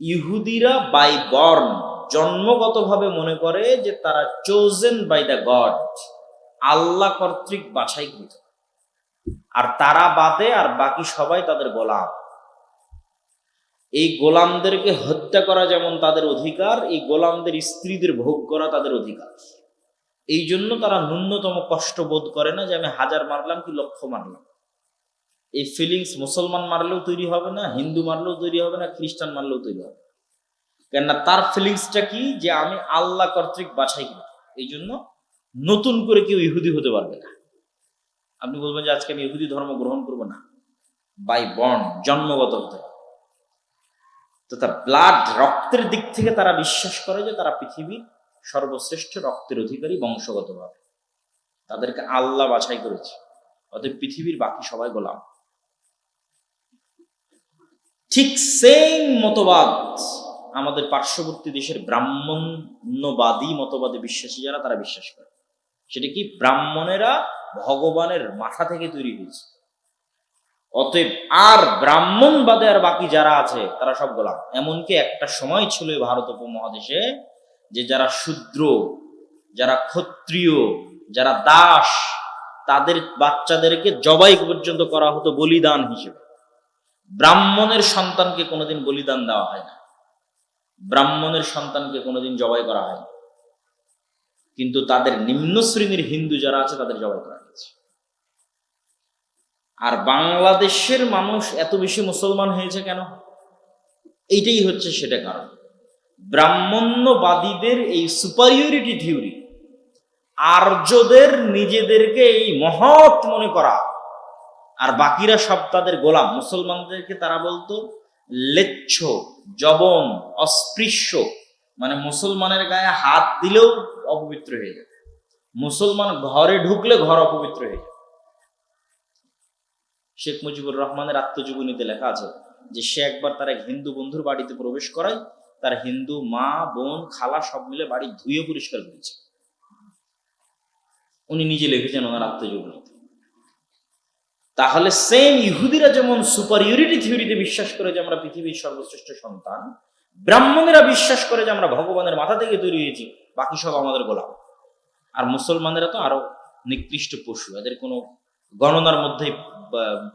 ইহুদিরা by born জন্মগতভাবে মনে করে যে তারা chosen by the God Allah কর্তৃক বাছাই বাছাইকৃত। আর তারা বাদে আর বাকি সবাই তাদের গোলাম। এই গোলামদেরকে হত্যা করা যেমন তাদের অধিকার, এই গোলামদের স্ত্রীদের ভোগ করা তাদের অধিকার। এই জন্য তারা ন্যূনতম কষ্ট বোধ করে না যে আমি হাজার মারলাম কি লক্ষ মারলাম। এই ফিলিংস মুসলমান মারলেও তৈরি হবে না, হিন্দু মারলেও তৈরি হবে না, খ্রিস্টান মারলেও তৈরি হবে কেননা তার ফিলিংসটা কি? যে আমি আল্লাহ কর্তৃক বাছাই করি এই জন্য নতুন করে কেউ ইহুদি হতে পারবে না। আপনি বলবেন যে আজকে আমি ইহুদি ধর্ম গ্রহণ করব না। বাই বর্ন জন্মগত হতে তো তার ব্লাড রক্তের দিক থেকে তারা বিশ্বাস করে যে তারা পৃথিবীর সর্বশ্রেষ্ঠ রক্তের অধিকারী, বংশগতভাবে। তাদেরকে আল্লাহ বাছাই করেছে। অতএব পৃথিবীর বাকি সবাই গোলাম। ঠিক সেম মতবাদ আমাদের পার্শ্ববর্তী দেশের ব্রাহ্মণ্যবাদী মতবাদে বিশ্বাসী যারা, তারা বিশ্বাস করে। সেটা কি ব্রাহ্মণেরা ভগবানের মাথা থেকে তৈরি হয়েছে। অতএব আর ব্রাহ্মণবাদে আর বাকি যারা আছে, তারা সব গোলাম। এমনকি একটা সময় ছিল ভারত উপমহাদেশে যে যারা শূদ্র, যারা ক্ষত্রিয়, যারা দাস, তাদের বাচ্চাদেরকে জবাই পর্যন্ত করা হতো বলিদান হিসেবে। ব্রাহ্মণের সন্তানকে কোনোদিন বলিদান দেওয়া হয় না। ব্রাহ্মণের সন্তানকে কোনোদিন জবাই করা হয় না। কিন্তু তাদের নিম্ন শ্রেণির হিন্দু যারা আছে, তাদের জবাই করা হয়েছে। আর বাংলাদেশের মানুষ এত বেশি মুসলমান হয়েছে কেন? এইটাই হচ্ছে সেটা কারণ। ব্রাহ্মণ্যবাদীদের এই সুপারিয়রিটি থিওরি আর্যদের নিজেদেরকে এই মহৎ মনে করা আর বাকিরা সব তাদের গোলাম। মুসলমানদেরকে তারা বলতো, লেচ্ছ, জবন, অস্পৃশ্য। মানে মুসলমানের গায়ে হাত দিলেও অপবিত্র হয়ে যাবে। মুসলমান ঘরে ঢুকলে ঘর অপবিত্র হয়ে যাবে। শেখ মুজিবুর রহমানের আত্মজীবনীতে লেখা আছে যে, সে একবার তার এক হিন্দু বন্ধুর বাড়িতে প্রবেশ করায়, তার হিন্দু মা, বোন, খালা সব মিলে বাড়ি ধুয়ে পরিষ্কার করেছে। উনি নিজে লিখেছেন ওনার আত্মজীবনীতে। তাহলে সেম ইহুদিরা যেমন সুপারিয়রিটি থিওরিতে বিশ্বাস করে যে আমরা পৃথিবীর সর্বশ্রেষ্ঠ সন্তান, ব্রাহ্মণেরা বিশ্বাস করে যে আমরা ভগবানের মাথা থেকে তৈরি হয়েছি, বাকি সব আমাদের গোলাম। আর মুসলমানেরা তো আরও নিকৃষ্ট পশু, এদের কোনো গণনার মধ্যে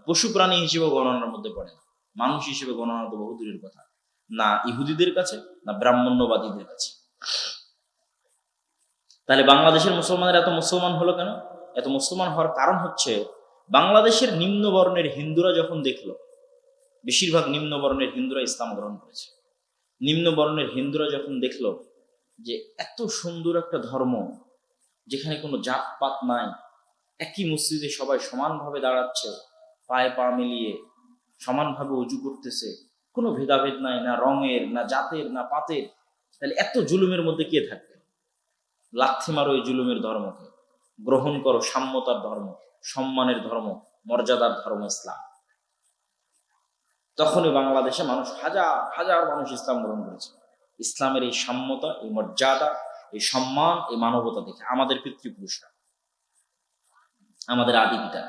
পশু প্রাণী হিসেবে গণনার মধ্যে পড়ে না। মানুষ হিসেবে গণনা তো বহু দূরের কথা। না ইহুদিদের কাছে, না ব্রাহ্মণ্যবাদীদের কাছে। তাহলে বাংলাদেশের মুসলমানের এত মুসলমান হলো কেন? এত মুসলমান হওয়ার কারণ হচ্ছে বাংলাদেশের নিম্ন বর্ণের হিন্দুরা যখন দেখল, বেশিরভাগ নিম্ন বর্ণের হিন্দুরা ইসলাম গ্রহণ করেছে। নিম্ন বর্ণের হিন্দুরা যখন দেখল যে এত সুন্দর একটা ধর্ম, যেখানে কোনো জাতপাত নাই, একই মসজিদে সবাই সমানভাবে দাঁড়াচ্ছে, পায়ে পা মিলিয়ে সমানভাবে উজু করতেছে, কোনো ভেদাভেদ নাই, না রঙের, না জাতের, না পাতের, তাহলে এত জুলুমের মধ্যে কে থাকবে? লাথি মারো এই জুলুমের ধর্মকে, গ্রহণ করো সাম্যতার ধর্ম সম্মানের ধর্ম, মর্যাদার ধর্ম ইসলাম। তখনই বাংলাদেশে মানুষ হাজার হাজার মানুষ ইসলাম গ্রহণ করেছে। ইসলামের এই সাম্যতা, এই মর্যাদা, এই সম্মান, এই মানবতা দেখে আমাদের পিতৃপুরুষরা, আমাদের আদি পিতা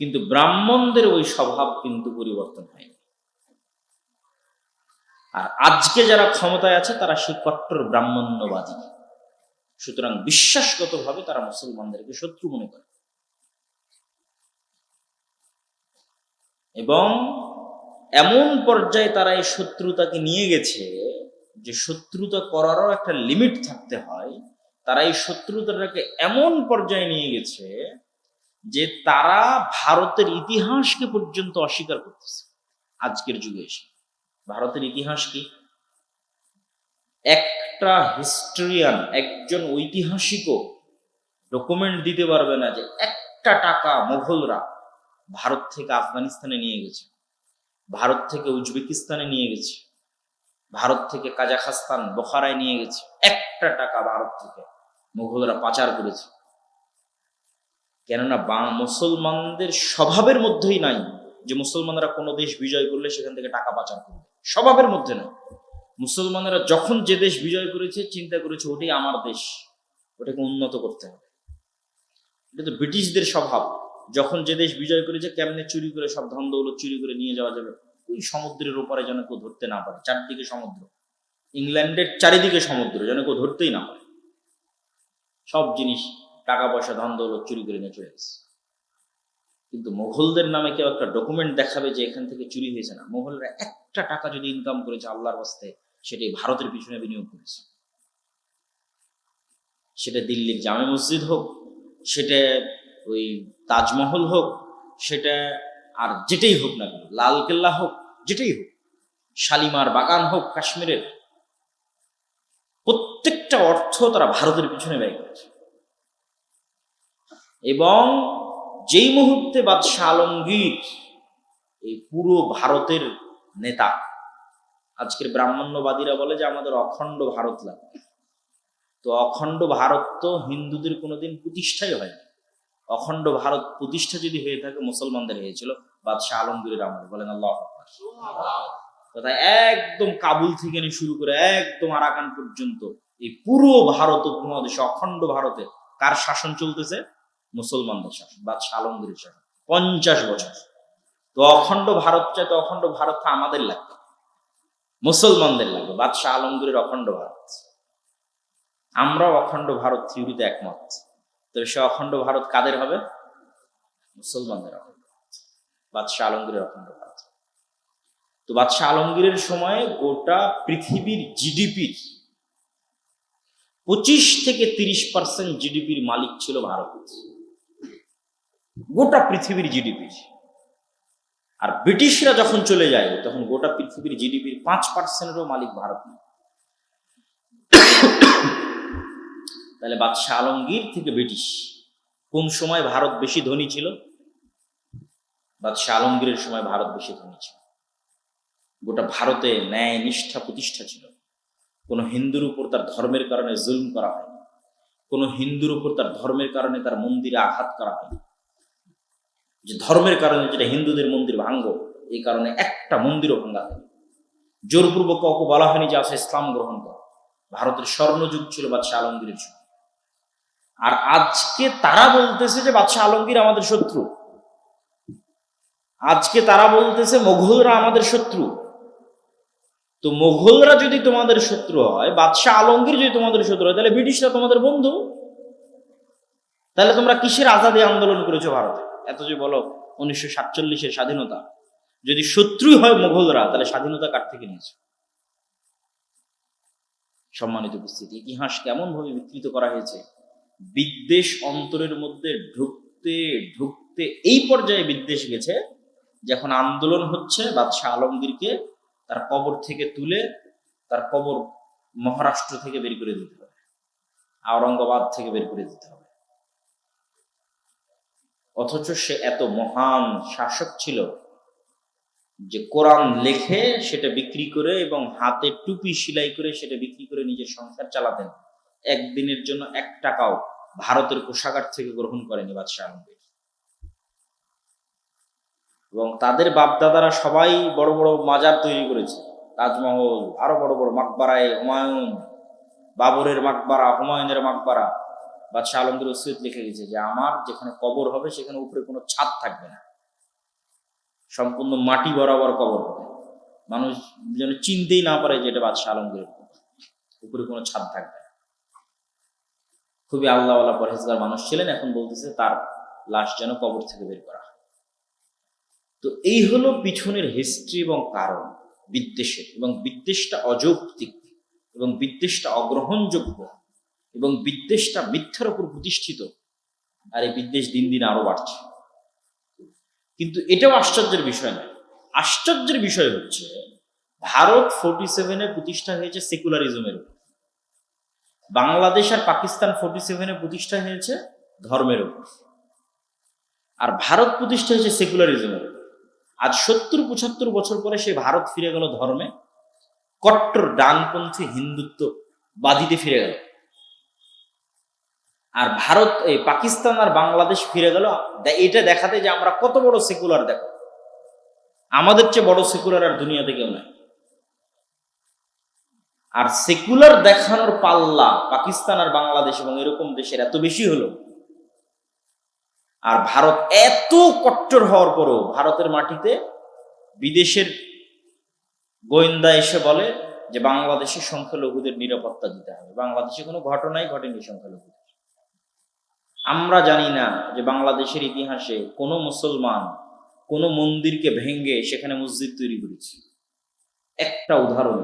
কিন্তু ব্রাহ্মণদের ওই স্বভাব কিন্তু পরিবর্তন হয়নি। আর আজকে যারা ক্ষমতায় আছে, তারা সেই কট্টর ব্রাহ্মণ্যবাদী। সুতরাং বিশ্বাসগতভাবে তারা মুসলমানদেরকে শত্রু মনে করে। এবং এমন পর্যায়ে তারা এই শত্রুতাকে নিয়ে গেছে যে শত্রুতা করারও একটা লিমিট থাকতে হয়, তারা এই শত্রুতাটাকে এমন পর্যায়ে নিয়ে গেছে যে তারা ভারতের ইতিহাসকে পর্যন্ত অস্বীকার করতেছে। আজকের যুগে এসে। ভারতের ইতিহাস কি? একটা হিস্টোরিয়ান একজন ঐতিহাসিকও ডকুমেন্ট দিতে পারবে না যে একটা টাকা মোঘলরা ভারত থেকে আফগানিস্তানে নিয়ে গেছে। ভারত থেকে উজবেকিস্তানে নিয়ে গেছে। ভারত থেকে কাজাখাস্তান, বোখারায় নিয়ে গেছে। একটা টাকা ভারত থেকে মুঘলরা পাচার করেছে। কেননা বা মুসলমানদের স্বভাবের মধ্যেই নাই যে মুসলমানরা কোনো দেশ বিজয় করলে সেখান থেকে টাকা পাচার করবে। স্বভাবের মধ্যে নাই। মুসলমানেরা যখন যে দেশ বিজয় করেছে, চিন্তা করেছে, ওটাই আমার দেশ। ওটাকে উন্নত করতে হবে। এটা তো ব্রিটিশদের স্বভাব। যখন যে দেশ বিজয় করেছে, কেমনে চুরি করে, সব ধন দৌলত চুরি করে নিয়ে যাওয়া যাবে? ওই সমুদ্রের উপরে যেন কেউ ধরতে না পারে। চারদিকে সমুদ্র। ইংল্যান্ডের চারিদিকে সমুদ্র, যেন কেউ ধরতেই না পারে। সব জিনিস টাকা পয়সা ধন দৌলত চুরি করে নিয়ে চলে গেছে। কিন্তু মোঘলদের নামে কেউ একটা ডকুমেন্ট দেখাবে যে এখান থেকে চুরি হয়েছে না। মোঘলরা একটা টাকা যদি ইনকাম করেছে আল্লাহর বাস্তে সেটাই ভারতের পিছনে বিনিয়োগ করেছে। সেটা দিল্লির জামে মসজিদ হোক, সেটা ওই তাজমহল হোক, সেটা আর যেটাই হোক না কেন লালকেল্লা হোক, যেটাই হোক, শালিমার বাগান হোক, কাশ্মীরের, প্রত্যেকটা অর্থ তারা ভারতের পিছনে ব্যয় করেছে। এবং যেই মুহূর্তে বাদশাহ আলমগীর, এই পুরো ভারতের নেতা, আজকের ব্রাহ্মণ্যবাদীরা বলে যে আমাদের অখণ্ড ভারত লাগবে তো অখণ্ড ভারত তো হিন্দুদের কোনোদিন প্রতিষ্ঠাই হয়নি। অখণ্ড ভারত প্রতিষ্ঠা যদি হয়ে থাকে, মুসলমানদের হয়েছিল বাদশাহ আলমগীরের আমলে। বলেন আল্লাহ তথা একদম কাবুল থেকে নিয়ে শুরু করে একদম আরাকান পর্যন্ত এই পুরো ভারত উপমহাদেশে, অখণ্ড ভারতে কার শাসন চলতেছে? মুসলমানদের শাসন, বাদশাহ আলমগীরের শাসন। পঞ্চাশ বছর। তো অখণ্ড ভারত চাই তো অখণ্ড ভারত আমাদের লাগবে। মুসলমানদের লাগবে, বাদশাহ আলমগীরের অখণ্ড ভারত। আমরাও অখণ্ড ভারত থিওরিতে একমত। তবে সে অখণ্ড ভারত কাদের হবে? মুসলমানদের অখণ্ড বাদশাহ আলমগীরের অখণ্ড ভারত। তো বাদশাহ আলমগীরের সময় গোটা পৃথিবীর জিডিপির পঁচিশ থেকে তিরিশ পার্সেন্ট জিডিপির মালিক ছিল ভারত। গোটা পৃথিবীর জিডিপির আর ব্রিটিশরা যখন চলে যায়, তখন গোটা পৃথিবীর জিডিপির পাঁচ পার্সেন্টেরও মালিক ভারত না তাহলে বাদশাহ আলমগীর থেকে ব্রিটিশ। কোন সময় ভারত বেশি ধনী ছিল? বাদশাহ আলমগীরের সময় ভারত বেশি ধনী ছিল। গোটা ভারতে ন্যায়, নিষ্ঠা, প্রতিষ্ঠা ছিল। কোনো হিন্দুর উপর তার ধর্মের কারণে জুলম করা হয়নি। কোনো হিন্দুর উপর তার ধর্মের কারণে তার মন্দিরে আঘাত করা হয়নি। যে ধর্মের কারণে যেটা হিন্দুদের মন্দির ভাঙ্গ এই কারণে একটা মন্দিরও ভাঙ্গা হয়নি। জোরপূর্বক কাউকে বলা হয়নি যে আসে ইসলাম গ্রহণ করো। ভারতের স্বর্ণযুগ ছিল বাদশাহ আলমগীরের সময় আর আজকে তারা বলতেছে যে বাদশাহ আলমগীর আমাদের শত্রু। আজকে তারা বলতেছে মোঘলরা আমাদের শত্রু। তো মোঘলরা যদি তোমাদের শত্রু হয়, বাদশাহ আলমগীর যদি তোমাদের শত্রু হয়, তাহলে ব্রিটিশরা তোমাদের বন্ধু। তাহলে তোমরা কিসের আজাদি আন্দোলন করেছ ভারতে? এত যে বলো, উনিশশো সাতচল্লিশের স্বাধীনতা। যদি শত্রুই হয় মোঘলরা, তাহলে স্বাধীনতা কার থেকে নিয়েছে? সম্মানিত উপস্থিতি, ইতিহাস কেমন ভাবে বিকৃত করা হয়েছে? বিদ্বেষ অন্তরের মধ্যে ঢুকতে ঢুকতে এই পর্যায়ে বিদ্বেষ গেছে যখন আন্দোলন হচ্ছে বাদশাহ আলমগীরকে তার কবর থেকে তুলে তার কবর মহারাষ্ট্র থেকে বের করে দিতে হবে। আওরঙ্গাবাদ থেকে বের করে দিতে হবে। অথচ সে এত মহান শাসক ছিল যে কোরআন লেখে সেটা বিক্রি করে এবং হাতে টুপি সেলাই করে সেটা বিক্রি করে নিজের সংসার চালাতেন। একদিনের জন্য এক টাকাও ভারতের কোষাগার থেকে গ্রহণ করেনি বাদশাহ আলমগীর। এবং তাদের বাপদাদারা সবাই বড় বড় মাজার তৈরি করেছে। তাজমহল, আরও বড় বড় মাকবারায় হুমায়ুন, বাবরের মাকবারা, হুমায়ুনের মাকবারা। বাদশাহ আলমগীর ওসিয়ত লিখে গেছে যে, আমার যেখানে কবর হবে, সেখানে উপরে কোনো ছাদ থাকবে না। সম্পূর্ণ মাটি বরাবর কবর হবে। মানুষ যেন চিনতেই না পারে যে এটা বাদশাহ আলমগীরের উপরে কোনো ছাদ থাকবে খুবই আল্লাহওয়ালা পরহেজগার মানুষ ছিলেন, এখন বলতেছে তার লাশ যেন কবর থেকে বের করা তো এই হলো পিছনের হিস্ট্রি এবং কারণ, বিদ্বেষের। এবং বিদ্বেষটা অযৌক্তিক, এবং বিদ্বেষটা অগ্রহণযোগ্য, এবং বিদ্বেষটা মিথ্যার উপর প্রতিষ্ঠিত, আর এই বিদ্বেষ দিন দিন আরও বাড়ছে। কিন্তু এটাও আশ্চর্যের বিষয় নয়। আশ্চর্যের বিষয় হচ্ছে, ভারত ফোর্টি সেভেনে প্রতিষ্ঠা হয়েছে সেকুলারিজমের উপর। বাংলাদেশ আর পাকিস্তান ফোর্টি সেভেনে প্রতিষ্ঠা হয়েছে ধর্মের উপর। আর ভারত প্রতিষ্ঠা হয়েছে সেকুলারিজমের আজ সত্তর, পঁচাত্তর বছর পরে সে ভারত ফিরে গেল ধর্মে। কট্টর ডানপন্থী হিন্দুত্ব বাদিতে ফিরে গেল। আর ভারত, এই পাকিস্তান আর বাংলাদেশ ফিরে গেল। এটা দেখাতে যে আমরা কত বড় সেকুলার দেখো। আমাদের চেয়ে বড় সেকুলার আর দুনিয়াতে কেউ নাই। আর সেকুলার দেখানোর পাল্লা পাকিস্তান আর বাংলাদেশ এবং এরকম দেশের এত বেশি হলো। আর ভারত এত কট্টর হওয়ার পরও ভারতের মাটিতে বিদেশের গোয়েন্দা এসে বলে যে বাংলাদেশে সংখ্যালঘুদের নিরাপত্তা দিতে হবে। বাংলাদেশে কোনো ঘটনাই ঘটেনি সংখ্যালঘুদের। আমরা জানি না যে বাংলাদেশের ইতিহাসে কোনো মুসলমান কোনো মন্দিরকে ভেঙ্গে সেখানে মসজিদ তৈরি করেছে। একটা উদাহরণ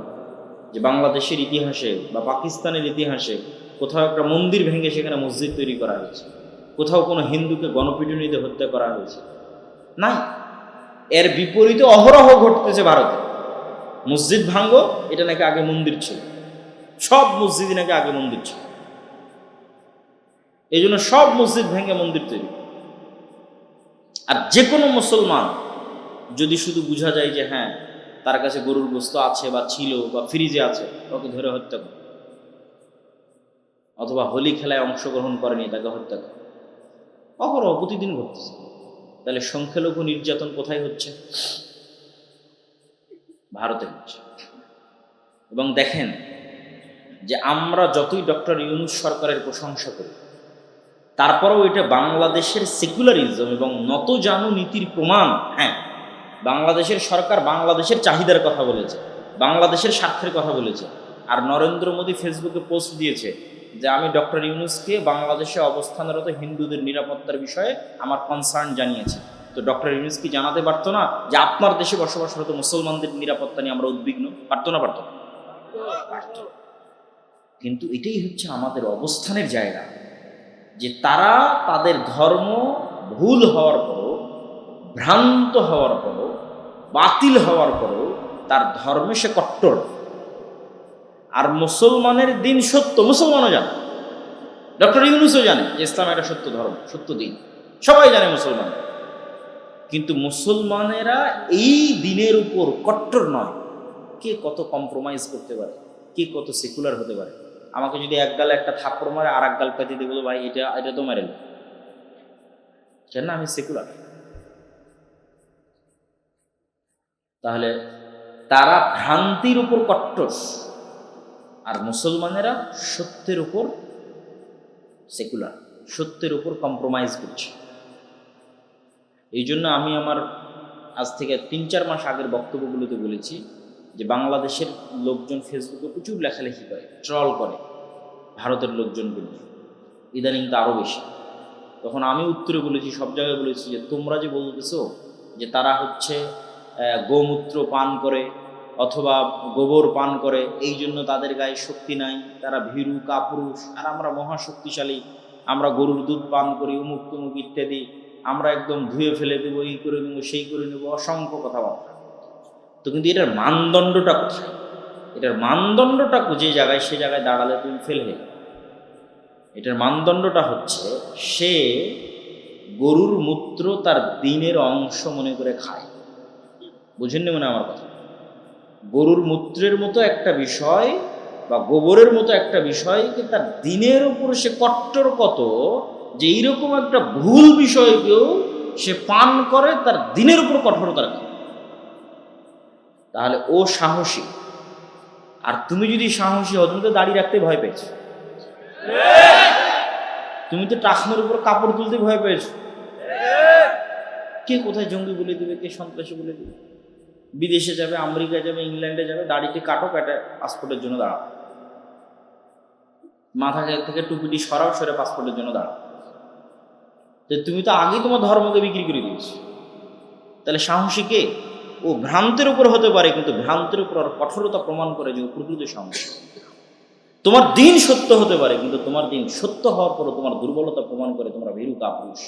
যে বাংলাদেশের ইতিহাসে বা পাকিস্তানের ইতিহাসে কোথাও একটা মন্দির ভেঙে সেখানে মসজিদ তৈরি করা হয়েছে। কোথাও কোনো হিন্দুকে গণপিটুনিতে হত্যা করা হয়েছে। নাই। এর বিপরীতে অহরহ ঘটতেছে ভারতে। মসজিদ ভাঙ্গো এটা নাকি আগে মন্দির ছিল। সব মসজিদই নাকি আগে মন্দির ছিল। এই জন্য সব মসজিদ ভেঙে মন্দির তৈরি। আর যে কোনো মুসলমান যদি শুধু বোঝা যায় যে হ্যাঁ তার কাছে গরুর বস্তু আছে বা ছিল বা ফ্রিজে আছে, ওকে ধরে হত্যা করে। অথবা হোলি খেলায় অংশগ্রহণ করেনি, তাকে হত্যা করে। অপরহ প্রতিদিন ঘটতেছে। তাহলে সংখ্যালঘু নির্যাতন কোথায় হচ্ছে? ভারতে হচ্ছে। এবং দেখেন যে আমরা যতই ডক্টর ইউনুস সরকারের প্রশংসা করি, তারপরেও এটা বাংলাদেশের সেকুলারিজম এবং নত জানু নীতির প্রমাণ হ্যাঁ বাংলাদেশের সরকার বাংলাদেশের চাহিদার কথা বলেছে, বাংলাদেশের স্বার্থের কথা বলেছে। আর নরেন্দ্র মোদী ফেসবুকে পোস্ট দিয়েছে যে, আমি ডক্টর ইউনুসকে বাংলাদেশে অবস্থানরত হিন্দুদের নিরাপত্তার বিষয়ে আমার কনসার্ন জানিয়েছি। তো ডক্টর ইউনুস কি জানাতে পারতো না যে, আপনার দেশে বসবাসরত মুসলমানদের নিরাপত্তা নিয়ে আমরা উদ্বিগ্ন? পারতো না। পারতো। কিন্তু এটাই হচ্ছে আমাদের অবস্থানের জায়গা, যে তারা তাদের ধর্ম ভুল হওয়ার পরও, ভ্রান্ত হওয়ার পরও বাতিল হওয়ার পরও তার ধর্মে সে কট্টর। আর মুসলমানের দিন সত্য, মুসলমানও জানে। ডক্টর ইউনুসও জানে যে ইসলাম একটা সত্য ধর্ম, সত্য দিন। সবাই জানে মুসলমান। কিন্তু মুসলমানেরা এই দিনের উপর কট্টর নয়। কে কত কম্প্রোমাইজ করতে পারে, কে কত সেকুলার হতে পারে। আমাকে যদি এক গালে একটা থাপ্পড় মারে আর এক গাল পেতে দিয়ে বলো ভাই, এটা এটা তো মেরে কেন আমি সেকুলার তাহলে তারা ভ্রান্তির উপর কট্টর। আর মুসলমানেরা সত্যের উপর সেকুলার, সত্যের উপর কম্প্রোমাইজ করছে। এই জন্য আমি আমার আজ থেকে তিন চার মাস আগের বক্তব্যগুলোতে বলেছি যে বাংলাদেশের লোকজন ফেসবুকে প্রচুর লেখালেখি করে, ট্রল করে, ভারতের লোকজনকে নিয়ে ইদানিং তো আরও বেশি। তখন আমি উত্তরে বলেছি, সব জায়গায় বলেছি যে তোমরা যে বলতেছো যে তারা হচ্ছে গোমূত্র পান করে অথবা গোবর পান করে, এই জন্য তাদের গায়ে শক্তি নাই। তারা ভীরু, কাপুরুষ, আর আমরা মহাশক্তিশালী। আমরা গরুর দুধ পান করি উমুক তুমুক ইত্যাদি। আমরা একদম ধুয়ে ফেলে দেবো, এই করে নেব, সেই করে নেব, অসংখ্য কথাবার্তা। তো কিন্তু এটার মানদণ্ডটা কোথায়? এটার মানদণ্ডটা যে জায়গায়, সে জায়গায় দাঁড়ালে তুমি ফেল হয়ে। এটার মানদণ্ডটা হচ্ছে, সে গরুর মূত্র তার দিনের অংশ মনে করে খায়। বুঝেননি মনে আমার কথা? গরুর মূত্রের মতো একটা বিষয় বা গোবরের মতো একটা বিষয় যে তার দিনের উপর সে কট্টর কত যে এইরকম একটা ভুল বিষয়কেও সে পান করে, তার দিনের উপর কঠোরতা রাখে। তাহলে ও সাহসী। আর তুমি যদি সাহসী হও, তুমি তো দাড়ি রাখতে ভয় পেয়েছ। তুমি তো টাকনোর উপর কাপড় তুলতে ভয় পেয়েছ। কে কোথায় জঙ্গি বলে দিবে, কে সন্ত্রাসী বলে দিবে? বিদেশে যাবে আমেরিকা যাবে ইংল্যান্ডে যাবে দাড়িটি কাটো কাটে পাসপোর্টের জন্য দাঁড়াও। মাথা থেকে টুপিটি সরাও সরে পাসপোর্টের জন্য দাঁড়াও। তুমি তো আগেই তোমার ধর্মকে বিক্রি করে দিয়েছ। তাহলে সাহসী কে? ও ভ্রান্তের উপর হতে পারে কিন্তু ভ্রান্তের উপর আর কঠোরতা প্রমাণ করে যে ও প্রকৃত সাহসী। তোমার দিন সত্য হতে পারে কিন্তু তোমার দিন সত্য হওয়ার পরও তোমার দুর্বলতা প্রমাণ করে তোমরা ভীরু কাপুরুষ।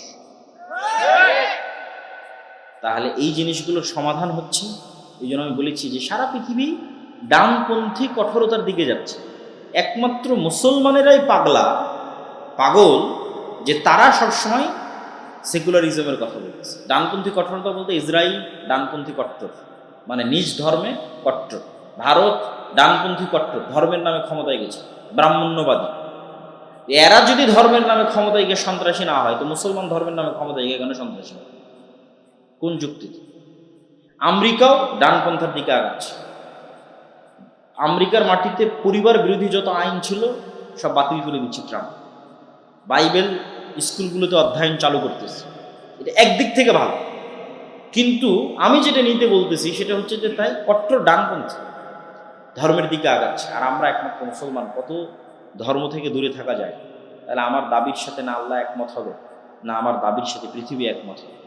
তাহলে এই জিনিসগুলোর সমাধান হচ্ছে এই জন্য আমি বলেছি যে সারা পৃথিবী ডানপন্থী কঠোরতার দিকে যাচ্ছে। একমাত্র মুসলমানেরাই পাগলা, পাগল, যে তারা সবসময় সেকুলারিজমের কথা বলছে। ডানপন্থী কঠোরতা বলতে ইসরায়েল ডানপন্থী কট্টর মানে নিজ ধর্মে কট্টর। ভারত ডানপন্থী কট্টর, ধর্মের নামে ক্ষমতায় গেছে, ব্রাহ্মণ্যবাদী। এরা যদি ধর্মের নামে ক্ষমতায় গিয়ে সন্ত্রাসী না হয়, তো মুসলমান ধর্মের নামে ক্ষমতায় গিয়ে কেন সন্ত্রাসী কোন যুক্তিতে? আমেরিকাও ডানপন্থার দিকে আগাচ্ছে। আমেরিকার মাটিতে পরিবার বিরোধী যত আইন ছিল, সব বাতিল করে দিচ্ছে ট্রাম্প। বাইবেল স্কুলগুলোতে অধ্যয়ন চালু করতেছে। এটা একদিক থেকে ভালো। কিন্তু আমি যেটা নিতে বলতেছি, সেটা হচ্ছে যে তাই কট্টর ডানপন্থী ধর্মের দিকে আগাচ্ছে। আর আমরা একমাত্র মুসলমান, কত ধর্ম থেকে দূরে থাকা যায়? তাহলে আমার দাবির সাথে না আল্লাহ একমত হবে? না আমার দাবির সাথে পৃথিবী একমত হবে?